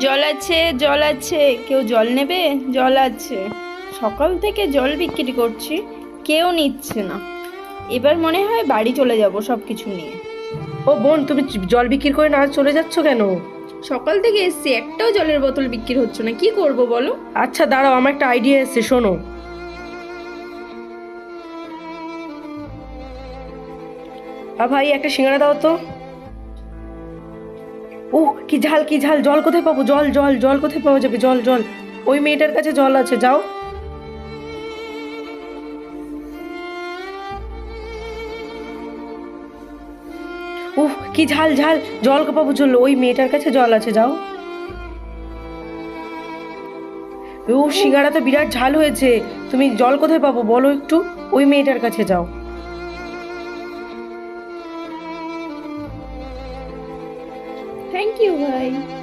জল আছে জল আছে। কেউ জল নেবে? জল আছে। সকাল থেকে জল বিক্রি করছি কেউ নিচ্ছে না। এবার মনে হয় বাড়ি চলে যাব সব কিছু নিয়ে। ও বোন তুমি জল বিক্রি করে না চলে যাচ্ছ কেন? সকাল থেকে এসছি একটাও জলের বোতল বিক্রি হচ্ছে না। কি করব বলো? আচ্ছা দাঁড়াও আমার একটা আইডিয়া এসছে শোনো। ভাই একটা সিঙ্গাড়া দাও তো। ও, কি ঝাল কি ঝাল, জল কোথায় পাবো? জল জল জল কোথায় পাওয়া যাবে? জল জল। ওই মেয়েটার কাছে জল আছে, যাও। উহ কি ঝাল ঝাল। জল পাবো চলল ওই মেয়েটার কাছে জল আছে, যাও। ও সিঙ্গাড়া তো বিরাট ঝাল হয়েছে। তুমি জল কোথায় পাবো? বলো একটু। ওই মেয়েটার কাছে যাও। Thank you, guys.